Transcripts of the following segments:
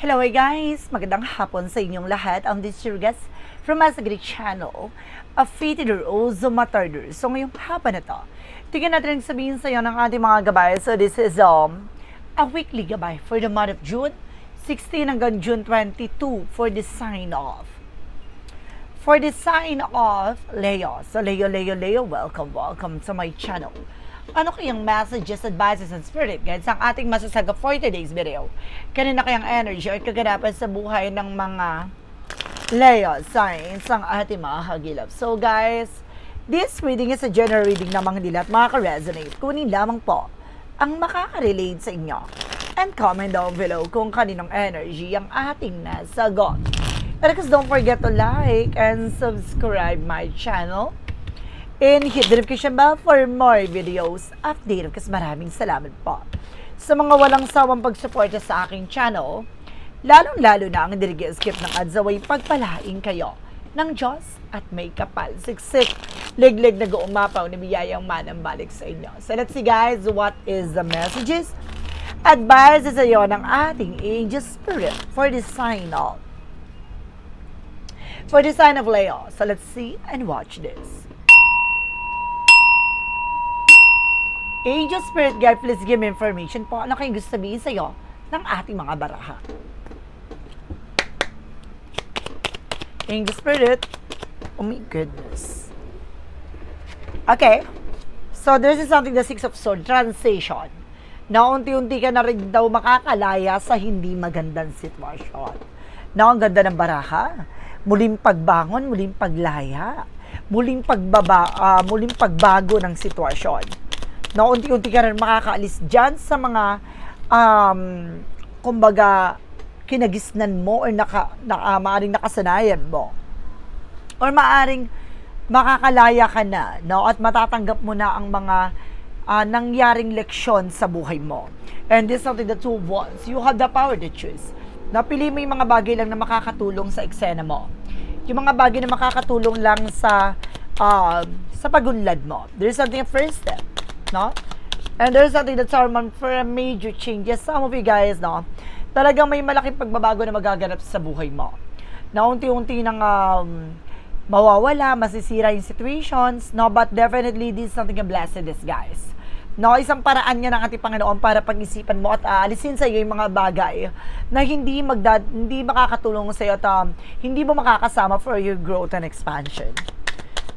Hello guys! Magandang hapon sa inyong lahat. I'm this your guest from Masagri Channel, a Fitidor o Zumatardor. So ngayong hapon na to, tingnan natin ang sabihin sa iyo ng ating mga gabay. So this is um, a weekly gabay for the month of June 16 hanggang June 22 for the sign off. For the sign of Leo. So Leo, Leo, Leo, welcome, welcome to my channel. Ano kayang messages, advices, and spirit guides ang ating masasaga for today's video? Kanina kayang energy or kaganapan sa buhay ng mga Leo signs ang ating mga hagilap. So guys, this reading is a general reading namang hindi lahat makaka-resonate. Kunin lamang po ang makaka-relate sa inyo. And comment down below kung kaninong energy ang ating nasagot. And because don't forget to like and subscribe my channel. And hit the notification bell for more videos update kasi maraming salamat po sa mga walang sawang pagsuporta sa aking channel. Lalong-lalo na ang hindi skip ng ads away pagpalaing kayo ng Diyos at may kapal. Siksik, liglig na umapaw na biyayang manang balik sa inyo. So let's see guys, what is the messages? Advice sa iyo ng ating angel spirit for the sign of for the sign of Leo. So let's see and watch this. Angel Spirit Guide, please give me information po. Ano kayong gusto sabihin sa iyo ng ating mga baraha? Angel Spirit. Oh my goodness. Okay. So, this is something the Six of Swords, transition. Na unti-unti ka na rin daw makakalaya sa hindi magandang sitwasyon. Na ang ganda ng baraha. Muling pagbangon, muling paglaya. Muling pagbaba, ah, muling pagbago ng sitwasyon na unti-unti ka rin makakaalis dyan sa mga um, kumbaga kinagisnan mo or naka, na, ah, maaring nakasanayan mo. Or maaring makakalaya ka na no? At matatanggap mo na ang mga ah, nangyaring leksyon sa buhay mo. And this is something that two wants. You have the power to choose. Napili mo yung mga bagay lang na makakatulong sa eksena mo. Yung mga bagay na makakatulong lang sa um, sa pagunlad mo. There's something first step no? And there's something that's normal for a major change. Yes, some of you guys, no? Talagang may malaking pagbabago na magaganap sa buhay mo. Na unti-unti nang um, mawawala, masisira yung situations, no? But definitely, this is something a blessedness, guys. No, isang paraan niya ng ating Panginoon para pag-isipan mo at aalisin sa iyo yung mga bagay na hindi magdad hindi makakatulong sa iyo at um, hindi mo makakasama for your growth and expansion.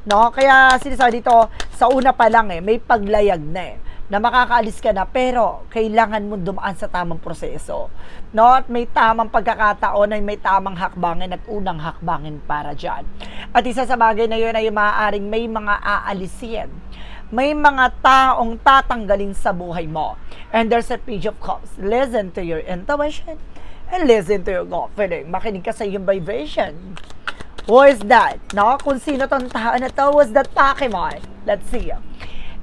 No? Kaya sinasabi dito, sa una pa lang eh, may paglayag na eh na makakaalis ka na pero kailangan mo dumaan sa tamang proseso. No? At may tamang pagkakataon ay may tamang hakbangin at unang hakbangin para dyan. At isa sa bagay na yun ay maaaring may mga aalisin. May mga taong tatanggalin sa buhay mo. And there's a page of cups. Listen to your intuition and listen to your gut feeling. Makinig ka sa iyong vibration. Who that? No? Kung sino tong tao na to was that Pokemon. Let's see.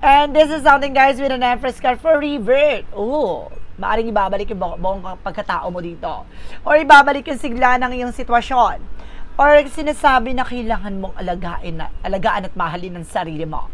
And this is something guys with an Empress card for revert. Ooh, maaring ibabalik yung bu- buong pagkatao mo dito. Or ibabalik yung sigla ng iyong sitwasyon. Or sinasabi na kailangan mong alagain, na, alagaan at mahalin ang sarili mo.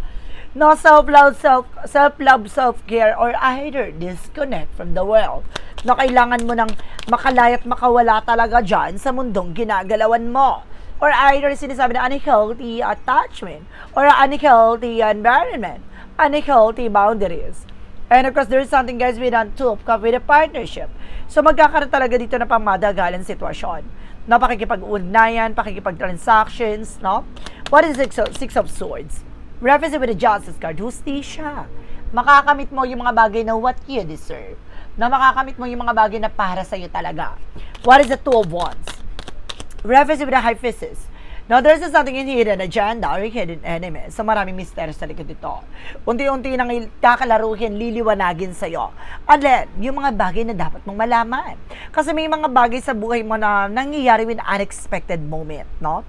No self-love, self, self-love, self-care, or either disconnect from the world. No, kailangan mo nang makalaya at makawala talaga dyan sa mundong ginagalawan mo or either sinasabi na unhealthy attachment or unhealthy environment, unhealthy boundaries. And of course, there is something guys with on two cup with a partnership. So magkakaroon talaga dito na pamadagalan sitwasyon. No, pakikipag-ugnayan, pakikipag-transactions, no? What is six of, six of swords? Reference with the justice card, hustisya. Makakamit mo yung mga bagay na what you deserve. Na makakamit mo yung mga bagay na para sa'yo talaga. What is the two of wands? Reference with the hyphysis. Now, there's something in hidden agenda or hidden enemy. So, maraming misteryo sa likod dito. Unti-unti nang kakalaruhin, liliwanagin sa'yo. Then, yung mga bagay na dapat mong malaman. Kasi may mga bagay sa buhay mo na nangyayari with unexpected moment, no?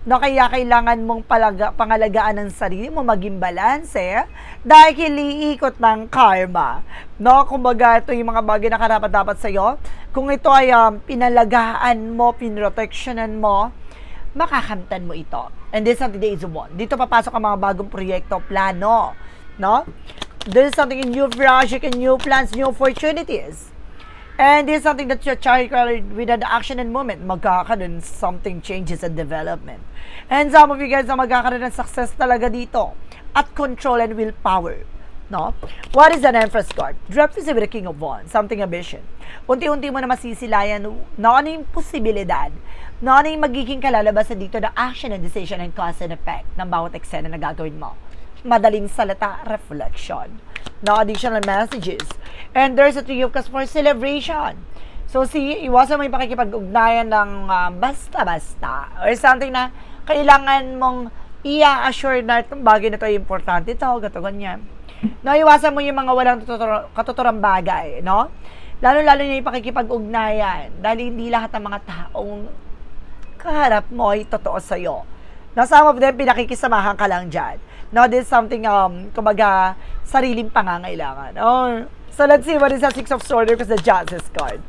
No, kaya kailangan mong palaga, pangalagaan ng sarili mo, maging balanse, dahil iikot ng karma. No, kumbaga, ito yung mga bagay na karapat dapat sa'yo. Kung ito ay um, pinalagaan mo, pinroteksyonan mo, makakamtan mo ito. And this is something that is one. Dito papasok ang mga bagong proyekto, plano. No? There is something in new project and new plans, new opportunities. And this is something that you're characterized with an action and movement. Magkakaroon something changes and development. And some of you guys na magkakaroon ng success talaga dito. At control and willpower. No? What is an Empress card? Represent with the King of Wands, something ambition. Unti-unti mo na masisilayan na ano yung posibilidad, na ano yung magiging kalalabasan dito na action and decision and cause and effect ng bawat eksena na gagawin mo. Madaling salita, reflection. No additional messages. And there's a three of cups for celebration. So see, iwasan mo yung pakikipag-ugnayan ng ah, basta-basta or something na kailangan mong i-assure na itong bagay na ay importante ito, gato ganyan. No, iwasan mo yung mga walang tuturo- katuturang bagay, no? Lalo-lalo na yung pakikipag-ugnayan dahil hindi lahat ng mga taong kaharap mo ay totoo sa'yo. Now, some of them, pinakikisamahan ka lang dyan. No, this is something, um, kumbaga, sariling pangangailangan. Oh, so, let's see what is the Six of Swords because the Justice card.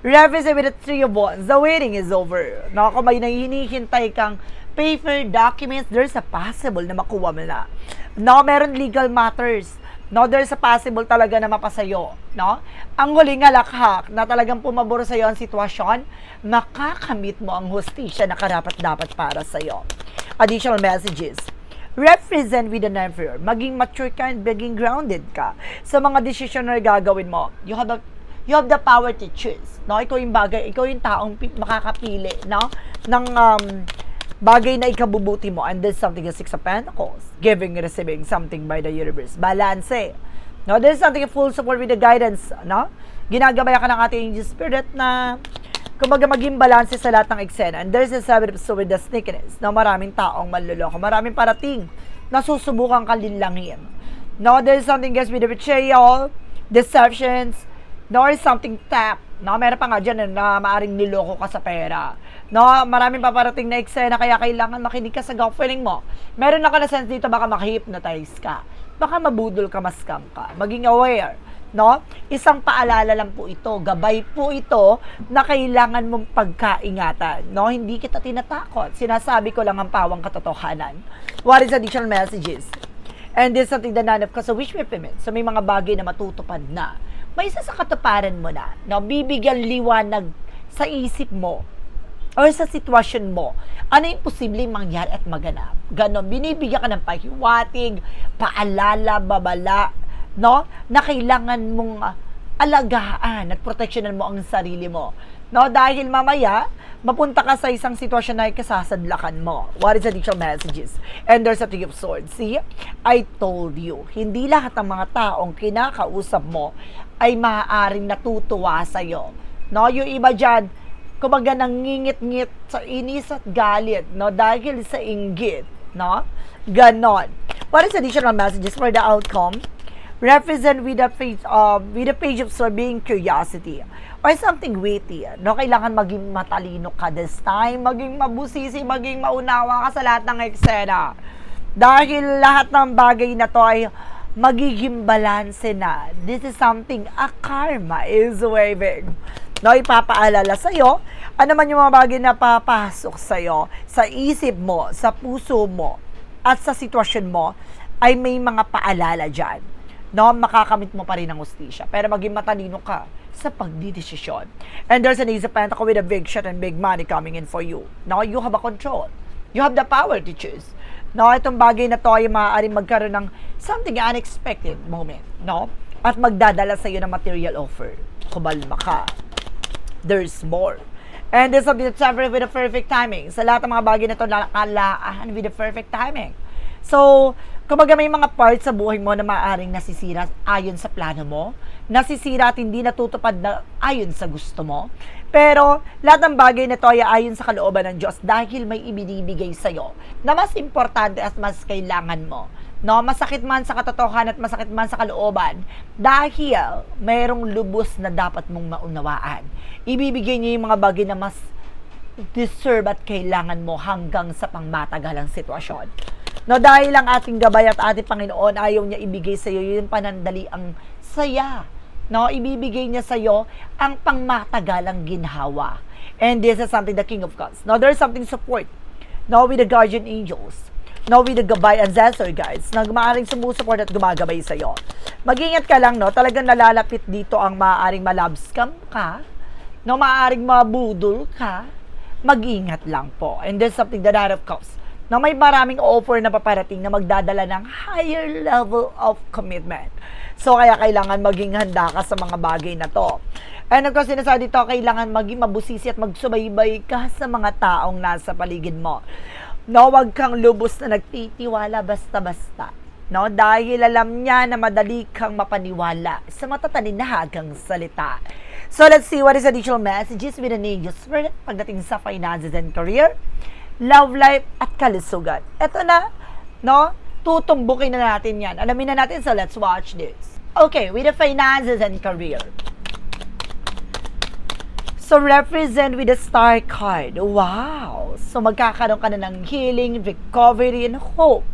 Represent with the Three of Wands. The waiting is over. No, kung may hinihintay kang paper, documents, there's a possible na makuha mo na. No, meron legal matters. No, there's a possible talaga na mapasayo. No? Ang huling halakhak na talagang pumabor sa iyo ang sitwasyon, makakamit mo ang hustisya na karapat-dapat para sa iyo. Additional messages. Represent with an emperor. Maging mature ka and maging grounded ka sa mga desisyon na gagawin mo. You have a you have the power to choose. No? Ikaw yung bagay, ikaw yung taong pi- makakapili, no? Ng um, bagay na ikabubuti mo. And there's something the Six of Pentacles. Giving, receiving something by the universe. Balance. No? There's something full support with the guidance, no? Ginagabay ka ng ating spirit na kumbaga maging balanse sa lahat ng eksena. And there's of Swords with the sneakiness na maraming taong manluloko. Maraming parating na susubukan kang linlangin. No, there's something guys with the betrayal, deceptions, no, or something tap. No, meron pa nga dyan eh, na maaring niloko ka sa pera. No, maraming paparating na eksena kaya kailangan makinig ka sa gut feeling mo. Meron ako na sense dito baka maki-hypnotize ka. Baka mabudol ka, maskam ka. Maging aware. No? Isang paalala lang po ito, gabay po ito na kailangan mong pagkaingatan. No? Hindi kita tinatakot. Sinasabi ko lang ang pawang katotohanan. What is additional messages? And this is something that none of us wish fulfillment. So may mga bagay na matutupad na. May isa sa katuparan mo na. No? Bibigyan liwanag sa isip mo or sa sitwasyon mo, ano yung posibleng mangyari at maganap. Ganon, binibigyan ka ng pahiwatig, paalala, babala, no? Na kailangan mong ah, alagaan at proteksyonan mo ang sarili mo. No? Dahil mamaya, mapunta ka sa isang sitwasyon na kasasadlakan mo. What is additional messages? And there's a Three of Swords. See, I told you, hindi lahat ng mga taong kinakausap mo ay maaaring natutuwa sa'yo. No? Yung iba dyan, kumbaga nangingit-ngit sa inis at galit, no? Dahil sa inggit, no? Ganon. What is additional messages for the outcome? Represent with the page, uh, with the page of sword being curiosity or something witty. No, kailangan maging matalino ka this time, maging mabusisi, maging maunawa ka sa lahat ng eksena. Dahil lahat ng bagay na to ay magiging balanse na. This is something, a karma is waving no, ipapaalala sa'yo, ano man yung mga bagay na papasok sa'yo, sa isip mo, sa puso mo, at sa sitwasyon mo, ay may mga paalala dyan. No, makakamit mo pa rin ang ustisya. Pero maging matalino ka sa pagdidesisyon. And there's an easy pentacle with a big shot and big money coming in for you. Now, you have a control. You have the power to choose. No, itong bagay na to ay maaaring magkaroon ng something unexpected moment. No? At magdadala sa iyo ng material offer. Kumalma ka there's more. And this will be the with the perfect timing. Sa lahat ng mga bagay na ito, nakalaan with the perfect timing. So, kumbaga may mga parts sa buhay mo na maaaring nasisira ayon sa plano mo, nasisira at hindi natutupad na ayon sa gusto mo. Pero, lahat ng bagay na ito ay ayon sa kalooban ng Diyos dahil may ibinibigay sa'yo na mas importante at mas kailangan mo no? Masakit man sa katotohanan at masakit man sa kalooban dahil mayroong lubos na dapat mong maunawaan. Ibibigay niya yung mga bagay na mas deserve at kailangan mo hanggang sa pangmatagalang sitwasyon. No, dahil ang ating gabay at ating Panginoon ayaw niya ibigay sa iyo yung panandali ang saya. No, ibibigay niya sa iyo ang pangmatagalang ginhawa. And this is something the King of Cups. Now, there's something support. No, with the guardian angels no, with the gabay ancestor guides na maaaring sumusuport at gumagabay sa'yo. Mag-ingat ka lang, no, talagang nalalapit dito ang maaaring malabscam ka, no, maaaring mabudol ka, mag-ingat lang po. And there's something that out of cups na may maraming offer na paparating na magdadala ng higher level of commitment. So, kaya kailangan maging handa ka sa mga bagay na to. And of course, sinasabi dito, kailangan maging mabusisi at magsubaybay ka sa mga taong nasa paligid mo. No, wag kang lubos na nagtitiwala basta-basta. No, dahil alam niya na madali kang mapaniwala sa matataninhagang salita. So let's see what is additional messages with an angel spirit pagdating sa finances and career, love life at kalusugan. Ito na, no? Tutumbukin na natin yan. Alamin na natin, so let's watch this. Okay, with the finances and career. So, represent with the star card. Wow! So, magkakaroon ka na ng healing, recovery, and hope.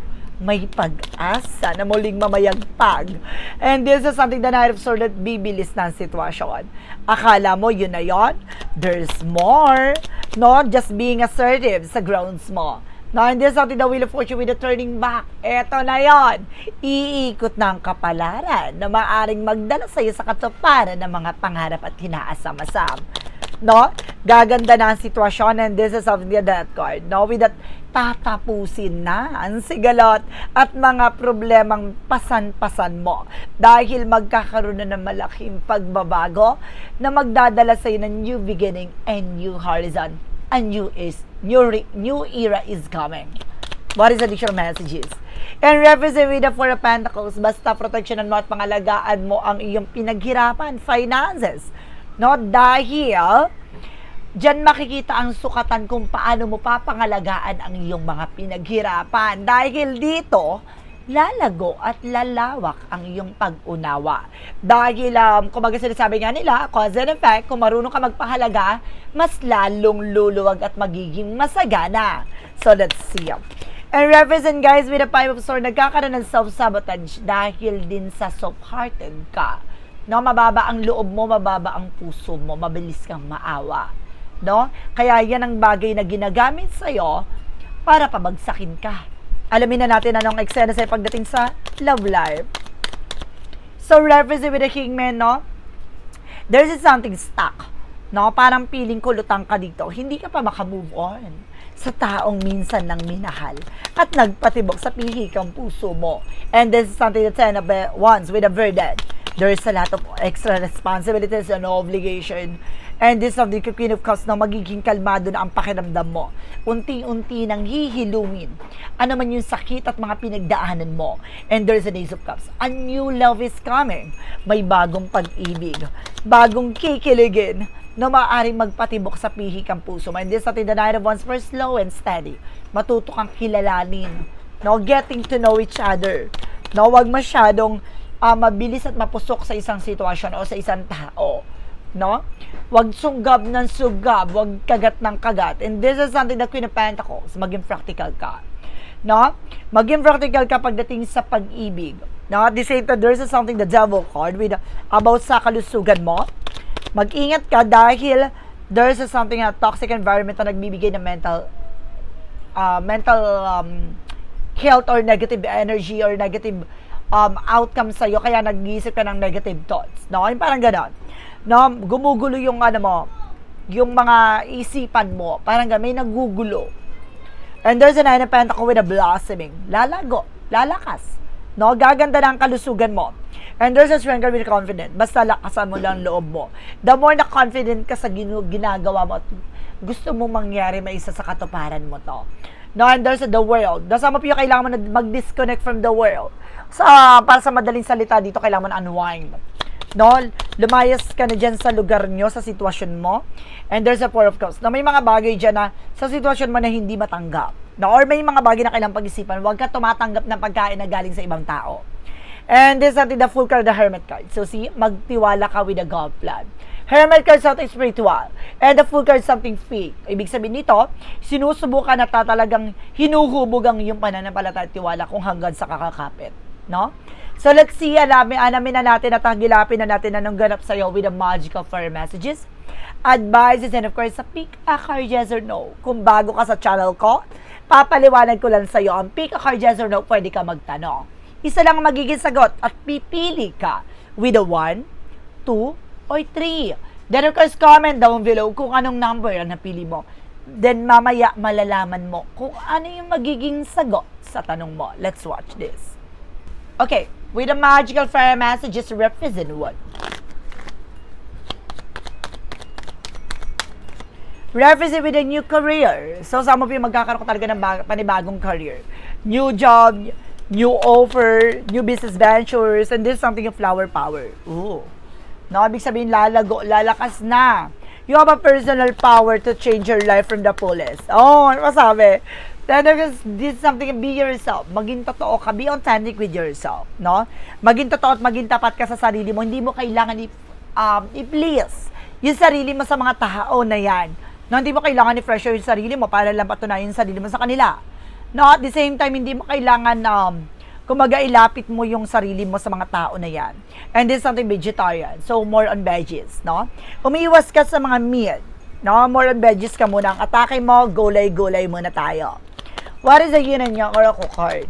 May pag-asa na muling mamayagpag. And this is something that I have sort of bibilis ng sitwasyon. Akala mo yun na yun? There's more. No, just being assertive sa grounds mo. No, and this is something that will fortune with the turning back. Eto na yon. Iikot ng kapalaran na maaring magdala sa iyo sa katuparan ng mga pangarap at hinaasam-asam no? Gaganda na ang sitwasyon and this is of the death card, no? With that, tatapusin na ang sigalot at mga problemang pasan-pasan mo dahil magkakaroon na ng malaking pagbabago na magdadala sa iyo ng new beginning and new horizon. A new is new, re- new era is coming. What is additional messages? And represent with the Four of Pentacles, basta proteksyonan mo at pangalagaan mo ang iyong pinaghirapan, finances. No? Dahil, Diyan makikita ang sukatan kung paano mo papangalagaan ang iyong mga pinaghirapan. Dahil dito, lalago at lalawak ang iyong pag-unawa. Dahil, um, kumbaga sinasabi nga nila, cause and effect, kung marunong ka magpahalaga, mas lalong luluwag at magiging masagana. So, let's see. And represent guys with the Five of Swords, nagkakaroon ng self-sabotage dahil din sa soft-hearted ka. No, mababa ang loob mo, mababa ang puso mo, mabilis kang maawa. No? Kaya yan ang bagay na ginagamit sa'yo para pabagsakin ka. Alamin na natin anong eksena sa'yo pagdating sa love life. So, represent with the Kingman, no? There's something stuck. No? Parang feeling ko lutang ka dito. Hindi ka pa makamove on sa taong minsan nang minahal at nagpatibok sa pihikang puso mo. And this is something that ten of wands with a verdant. There is a lot of extra responsibilities and obligation. And this of the Queen of Cups na magiging kalmado na ang pakiramdam mo. Unti-unti nang hihilumin. Ano man yung sakit at mga pinagdaanan mo. And there's a Ace of Cups. A new love is coming. May bagong pag-ibig. Bagong kikiligin na maaaring magpatibok sa pihik ang puso. And this the Nine of Wands for slow and steady. Matuto kang kilalanin. No, getting to know each other. No, wag masyadong uh, mabilis at mapusok sa isang sitwasyon o sa isang tao. No? Wag sugab ng sugab, wag kagat ng kagat. And this is something that Queen of Pentacles, maging practical ka. No? Maging practical ka pagdating sa pag-ibig. No? At the same time, there's something the devil card with about sa kalusugan mo. Mag-ingat ka dahil there's something na toxic environment na nagbibigay ng mental uh, mental um, health or negative energy or negative um, outcome sa'yo, kaya nag-iisip ka ng negative thoughts. No? Yung parang ganon. No? Gumugulo yung ano mo, yung mga isipan mo. Parang may nagugulo. And there's a nine of pentacle with a blossoming. Lalago, lalakas. No? Gaganda ng kalusugan mo. And there's a strength with confidence. Basta lakasan mo lang loob mo. The more na confident ka sa ginagawa mo at gusto mo mangyari, may isa sa katuparan mo to. No, and there's the world. Some of you, kailangan mo na mag-disconnect from the world. Sa, para sa madaling salita dito, kailangan unwind. No? Lumayas ka na dyan sa lugar nyo, sa sitwasyon mo. And there's a four of cups. Na may mga bagay dyan na sa sitwasyon mo na hindi matanggap. No? Or may mga bagay na kailangang pag-isipan. Huwag ka tumatanggap ng pagkain na galing sa ibang tao. And this is the full card, the hermit card. So see, magtiwala ka with the God plan. Hermit card something spiritual. And the full card something fake. Ibig sabihin nito, sinusubukan na talagang hinuhubog ang iyong pananampalataya at tiwala kung hanggang sa kakakapit. No? So let's see, alamin, alamin na natin at hagilapin na natin anong ganap sa'yo with the magical fire messages, advices, and of course, sa pick a card yes or no. Kung bago ka sa channel ko, papaliwanag ko lang sa'yo. Ang pick a card, yes or no, pwede ka magtanong. Isa lang ang magiging sagot at pipili ka with a 1, 2, or 3. Then of course, comment down below kung anong number ang napili mo. Then mamaya malalaman mo kung ano yung magiging sagot sa tanong mo. Let's watch this. Okay, with the magical fire messages represent what? Represent with a new career. So, sa mo yung magkakaroon ka talaga ng bag- panibagong career. New job, new offer, new business ventures, and this is something of flower power. Ooh. No, ibig sabihin lalago, lalakas na. You have a personal power to change your life from the fullest. Oh, ano masabi? Then this is something, be yourself. Maging totoo ka, be authentic with yourself. No? Maging totoo at maging tapat ka sa sarili mo. Hindi mo kailangan i- um, i-please yung sarili mo sa mga tao na yan. No, hindi mo kailangan i-pressure yung sarili mo para lang patunayan yung sarili mo sa kanila. No, at the same time, hindi mo kailangan um, kumaga ilapit mo yung sarili mo sa mga tao na yan. And this is something vegetarian. So, more on veggies, no? Umiiwas ka sa mga meat. No? More on veggies ka muna. Ang atake mo, gulay-gulay muna tayo. What is the yin and yang oracle card?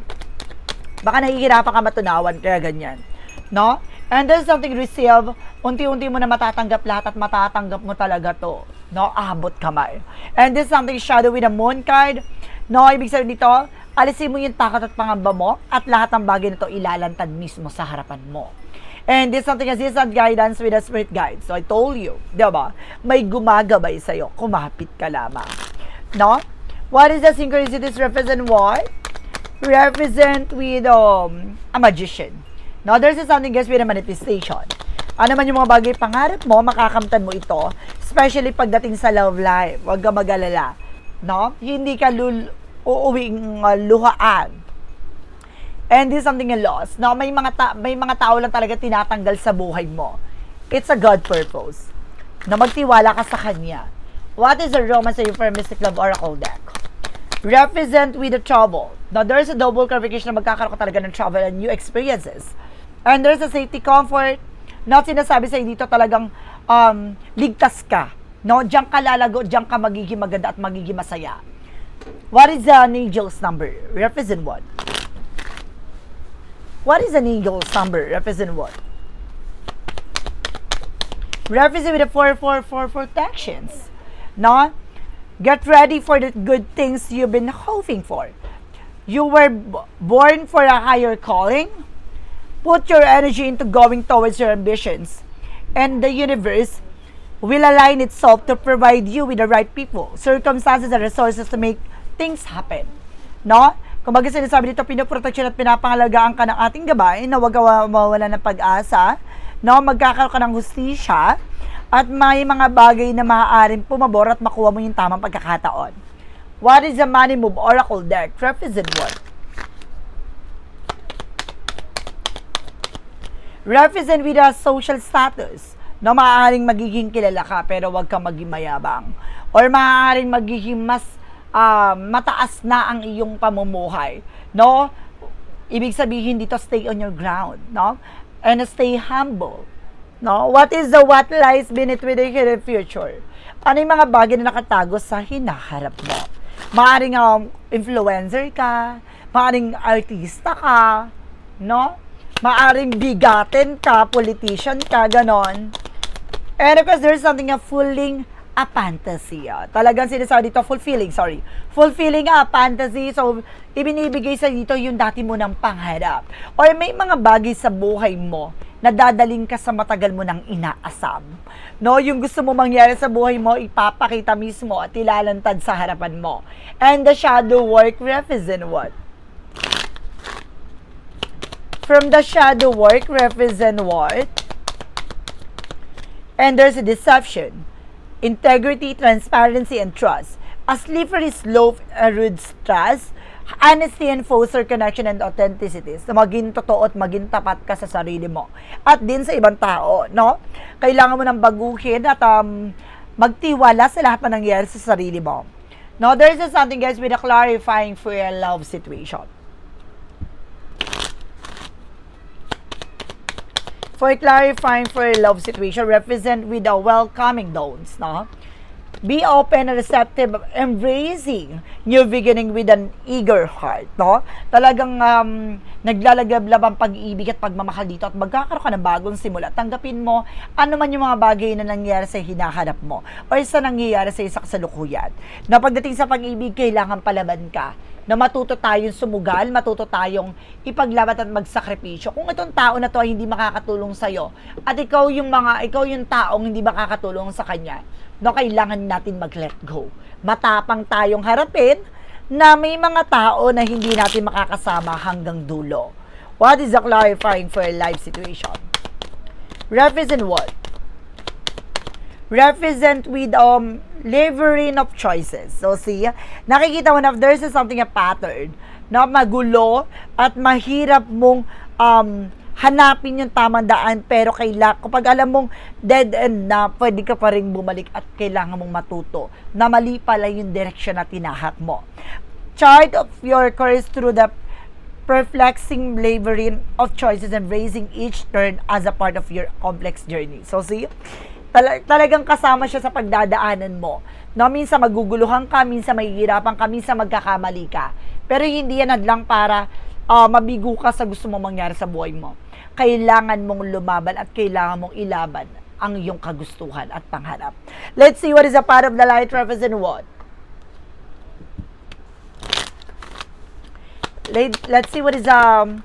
Baka nahihirapan ka matunawan, kaya ganyan. No? And there's something receive, unti-unti mo na matatanggap lahat at matatanggap mo talaga to. No? Abot kamay. And this is something shadow with a moon card. No? Ibig sabihin dito, alisin mo yung takot at pangamba mo at lahat ng bagay na to ilalantad mismo sa harapan mo. And this is something assistant guidance with a spirit guide. So I told you, di ba? May gumagabay sa'yo. Kumapit ka lamang. No? What is the synchronicities represent what? Represent with um, a magician. Now, there's something guys with a manifestation. Ano man yung mga bagay pangarap mo, makakamtan mo ito. Especially pagdating sa love life. Huwag ka mag-alala. No? Hindi ka lul uuwing uh, luhaan. And this is something a loss. No, may mga ta- may mga tao lang talaga tinatanggal sa buhay mo. It's a God purpose. Na magtiwala ka sa kanya. What is the romance for Mystic Love Oracle deck? Represent with the trouble. Now, there's a double clarification na magkakaroon ka talaga ng travel and new experiences. And there's a safety comfort. Not sinasabi sa dito talagang um, ligtas ka. No, diyan ka lalago, diyan ka magiging maganda at magiging masaya. What is the angel's number? Represent what? What is an angel's number? Represent what? Represent with the 444 protections. No? Get ready for the good things you've been hoping for. You were born for a higher calling. Put your energy into going towards your ambitions. And the universe will align itself to provide you with the right people, circumstances, and resources to make things happen. No? Kung baga sinasabi dito, pinoproteksyon at pinapangalagaan ka ng ating gabay na huwag ka mawala ng pag-asa. No? Magkakaroon ka ng hustisya at may mga bagay na maaaring pumabor at makuha mo yung tamang pagkakataon. What is the money move oracle deck? Represent what? represent with a social status na maaaring magiging kilala ka pero wag kang maging mayabang or maaaring magiging mas ah, mataas na ang iyong pamumuhay no ibig sabihin dito stay on your ground no and stay humble no? What is the what lies beneath with the hidden future? Ano yung mga bagay na nakatago sa hinaharap mo? Maaaring um, influencer ka maaaring artista ka no? Maaring bigatin ka, politician ka, ganon. And of course, there's something na fulfilling a fantasy. ah. Talagang sinasabi dito, fulfilling, sorry. Fulfilling a fantasy. So, ibinibigay sa dito yung dati mo ng pangarap. Or may mga bagay sa buhay mo na dadaling ka sa matagal mo ng inaasam. No, yung gusto mo mangyari sa buhay mo, ipapakita mismo at ilalantad sa harapan mo. And the shadow work represent what? from the shadow work represent what? And there's a deception, integrity, transparency, and trust. A slippery slope erodes trust, honesty and foster connection and authenticity. So, maging totoo at maging tapat ka sa sarili mo. At din sa ibang tao, no? Kailangan mo nang baguhin at um, magtiwala sa lahat na nangyayari sa sarili mo. No, there's just something guys with a clarifying for your love situation. For clarifying for a love situation represent with a welcoming dawns, no? Be open and receptive, embracing new beginning with an eager heart, no? Talagang um, naglalagablab ang pag-ibig at pagmamahal dito at magkakaroon ka ng bagong simula. Tanggapin mo ano man yung mga bagay na nangyayari sa hinahanap mo o sa nangyayari sa isa kasalukuyan. Na pagdating sa pag-ibig, kailangan palaban ka na matuto tayong sumugal, matuto tayong ipaglaban at magsakripisyo. Kung itong tao na to ay hindi makakatulong sa'yo, at ikaw yung mga, ikaw yung taong hindi makakatulong sa kanya, no, kailangan natin mag-let go. Matapang tayong harapin na may mga tao na hindi natin makakasama hanggang dulo. What is the clarifying for a life situation? Represent what? Represent with um labyrinth of choices. So see, nakikita mo na there's something a pattern na magulo at mahirap mong um hanapin yung tamang daan pero kailangan kapag alam mong dead end na pwede ka pa rin bumalik at kailangan mong matuto na mali pala yung direction na tinahak mo. Chart of your course through the perplexing labyrinth of choices and raising each turn as a part of your complex journey. So see, Tal- talagang kasama siya sa pagdadaanan mo. No, minsan maguguluhan ka, minsan mahihirapan ka, minsan magkakamali ka. Pero hindi yan hadlang para ah, mabigo ka sa gusto mong mangyari sa buhay mo. Kailangan mong lumaban at kailangan mong ilaban ang iyong kagustuhan at pangharap. Let's see what is a part of the light represent what? Let- Let's see what is um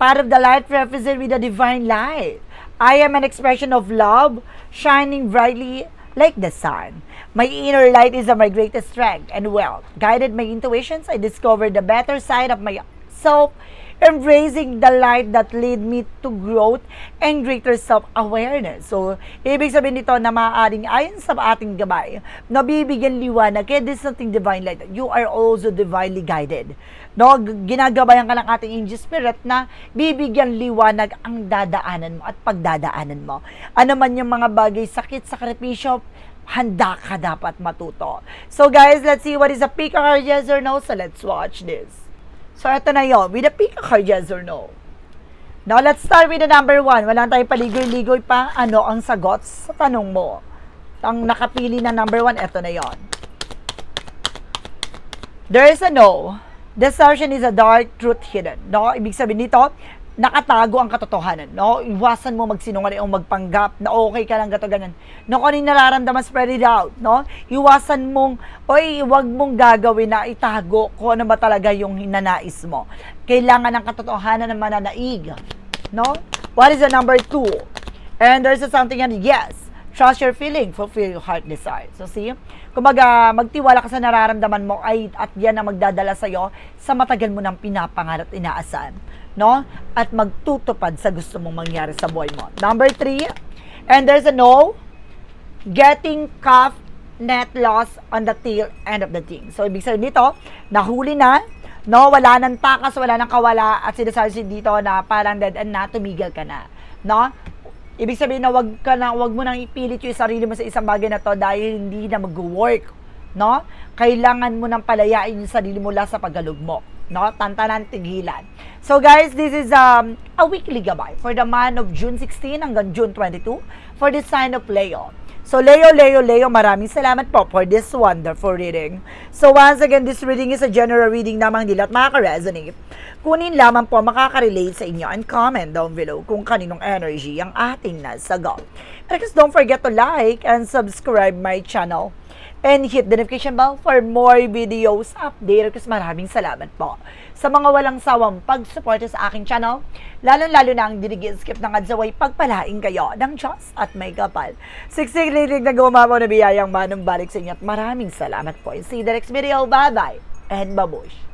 part of the light represent with the divine light. I am an expression of love, shining brightly like the sun. My inner light is my greatest strength and wealth. Guided my intuitions, I discovered the better side of myself, embracing the light that lead me to growth and greater self-awareness. So, ibig sabihin nito na maaaring ayon sa ating gabay, nabibigyan liwanag, kaya this is something divine light. You are also divinely guided. No, ginagabayan ka ng ating angel spirit na bibigyan liwanag ang dadaanan mo at pagdadaanan mo. Ano man yung mga bagay, sakit, sakripisyo, handa ka dapat matuto. So guys, let's see what is a pick or yes or no. So let's watch this. So ito na yon with a pick or yes or no. Now let's start with the number one. Wala tayong paligoy-ligoy pa. Ano ang sagot sa tanong mo? Ang nakapili na number one, ito na yon. There is a no. Deception is a dark truth hidden. No? Ibig sabihin nito, nakatago ang katotohanan. No? Iwasan mo magsinungaling o magpanggap na okay ka lang gato ganyan. No, kung ano yung nararamdaman, spread it out. No? Iwasan mong, oy, wag mong gagawin na itago kung ano ba talaga yung hinanais mo. Kailangan ng katotohanan na mananaig. No? What is the number two? And there's something yan, yes, trust your feeling, fulfill your heart desire. So see, kumbaga magtiwala ka sa nararamdaman mo ay at yan ang magdadala sa iyo sa matagal mo nang pinapangarap at inaasahan, no? At magtutupad sa gusto mong mangyari sa buhay mo. Number three, and there's a no, getting cuff net loss on the tail end of the thing. So, ibig sabihin dito, nahuli na, no, wala nang takas, wala nang kawala, at sinasabi dito na parang dead end na, tumigil ka na, no? Ibig sabihin na wag ka na, wag mo nang ipilit yung sarili mo sa isang bagay na to dahil hindi na mag-work, no? Kailangan mo nang palayain yung sarili mo sa paggalugmo, no? Tantanan, tigilan. So guys, this is um, a weekly gabay for the month of June 16 hanggang June 22 for the sign of Leo. So Leo, Leo, Leo, maraming salamat po for this wonderful reading. So once again, this reading is a general reading namang hindi lahat makaka-resonate. Kunin lamang po makaka-relate sa inyo and comment down below kung kaninong energy ang ating nasagot. And just don't forget to like and subscribe my channel and hit the notification bell for more videos update. Kasi maraming salamat po sa mga walang sawang pagsuporta sa aking channel, lalong-lalo na ang dinigin skip ng adsaway pagpalain kayo ng Diyos at may kapal. Siksik lilig na gumawa na biyayang manong balik sa inyo at maraming salamat po. See you the next video. Bye-bye and babush!